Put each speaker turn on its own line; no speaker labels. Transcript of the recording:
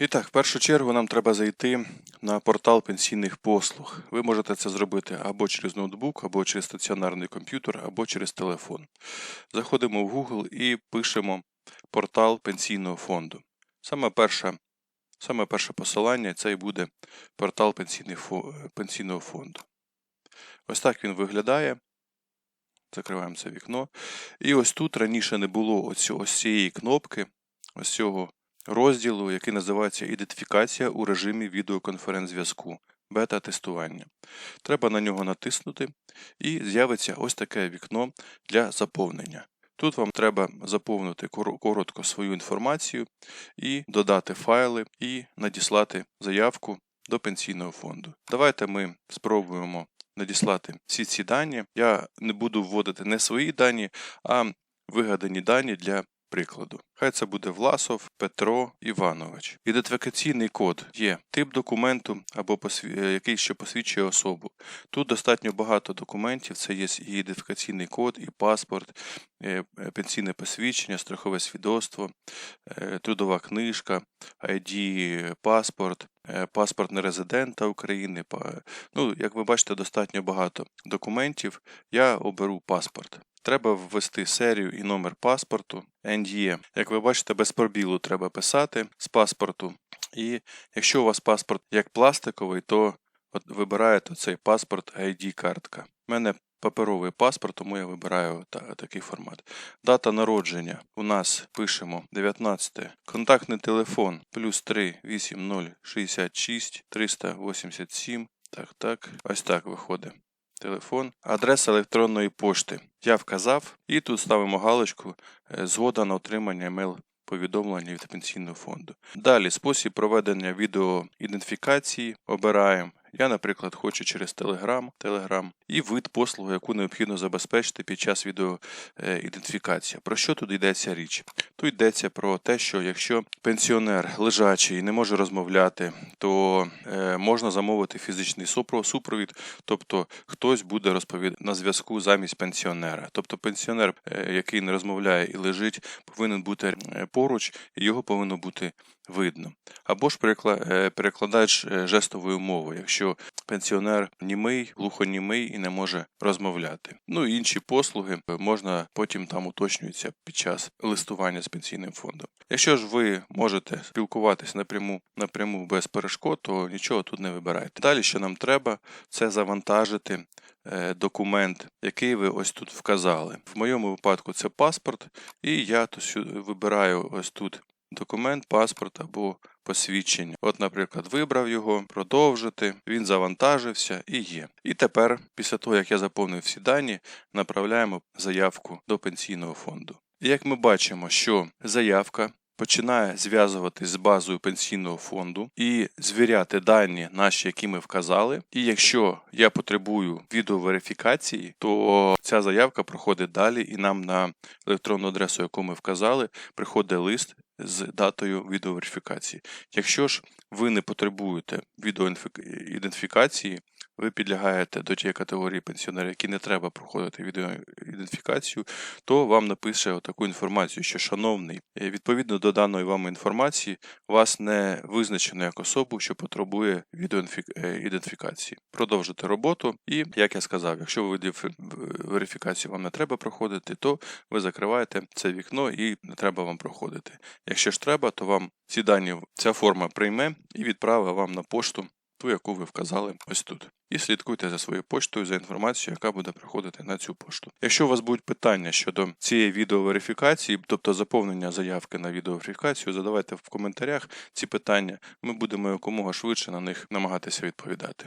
І так, в першу чергу нам треба зайти на портал пенсійних послуг. Ви можете це зробити або через ноутбук, або через стаціонарний комп'ютер, або через телефон. Заходимо в Google і пишемо портал пенсійного фонду. Саме перше, саме перше посилання це і буде портал пенсійного фонду. Ось так він виглядає. Закриваємо це вікно. І ось тут раніше не було ось, цієї кнопки, ось цього розділу, який називається Ідентифікація у режимі відеоконференц-зв'язку бета-тестування. Треба на нього натиснути, і з'явиться ось таке вікно для заповнення. Тут вам треба заповнити коротко свою інформацію і додати файли, і надіслати заявку до пенсійного фонду. Давайте ми спробуємо надіслати всі ці дані. Я не буду вводити не свої дані, а вигадані дані для прикладу. Хай це буде Власов Петро Іванович. Ідентифікаційний код є тип документу або посві- е, який що посвідчує особу. Тут достатньо багато документів. Це є і ідентифікаційний код, і паспорт, е, е, пенсійне посвідчення, страхове свідоцтво, трудова книжка, ID, паспорт, паспорт нерезидента України. Ну, як ви бачите, достатньо багато документів. Я оберу паспорт. Треба ввести серію і номер паспорту NDE. Як ви бачите, без пробілу треба писати з паспорту. І якщо у вас паспорт як пластиковий, то от вибираєте цей паспорт ID-картка. У мене паперовий паспорт, тому я вибираю та- такий формат. Дата народження у нас пишемо 19. Контактний телефон плюс 3 80 66 387. Так, так. Ось так виходить. Телефон, адреса електронної пошти. Я вказав, і тут ставимо галочку е, Згода на отримання емейл повідомлення від пенсійного фонду. Далі спосіб проведення відеоідентифікації обираємо. Я, наприклад, хочу через Telegram, Telegram і вид послуги, яку необхідно забезпечити під час відеоідентифікації. Про що тут йдеться річ? Тут йдеться про те, що якщо пенсіонер лежачий і не може розмовляти, то е, можна замовити фізичний супровід, тобто хтось буде розповідати на зв'язку замість пенсіонера. Тобто пенсіонер, е, який не розмовляє і лежить, повинен бути е, поруч, і його повинно бути видно. Або ж перекла- перекладач жестової мови, якщо пенсіонер німий, глухонімий і не може розмовляти. Ну і інші послуги е, можна потім там уточнюються під час листування з пенсійним фондом. Якщо ж ви можете спілкуватись напряму напряму без перешкод, то нічого тут не вибирайте. Далі, що нам треба, це завантажити е, документ, який ви ось тут вказали. В моєму випадку це паспорт, і я вибираю ось тут документ, паспорт або посвідчення. От, наприклад, вибрав його, продовжити, він завантажився і є. І тепер, після того, як я заповнив всі дані, направляємо заявку до пенсійного фонду. І як ми бачимо, що заявка починає зв'язуватись з базою пенсійного фонду і звіряти дані наші, які ми вказали. І якщо я потребую відеоверифікації, то ця заявка проходить далі, і нам на електронну адресу, яку ми вказали, приходить лист з датою відеоверифікації. Якщо ж ви не потребуєте відеоідентифікації, ви підлягаєте до тієї категорії пенсіонерів, які не треба проходити відеоідентифікацію, то вам напише таку інформацію, що шановний, е, відповідно до даної вам інформації, вас не визначено як особу, що потребує відеоідентифікації. Продовжити роботу, і як я сказав, якщо ви верифікацію вам не треба проходити, то ви закриваєте це вікно і не треба вам проходити. Якщо ж треба, то вам ці дані ця форма прийме і відправить вам на пошту ту, яку ви вказали ось тут. І слідкуйте за своєю поштою за інформацією, яка буде приходити на цю пошту. Якщо у вас будуть питання щодо цієї відеоверифікації, тобто заповнення заявки на відеоверифікацію, задавайте в коментарях ці питання. Ми будемо якомога швидше на них намагатися відповідати.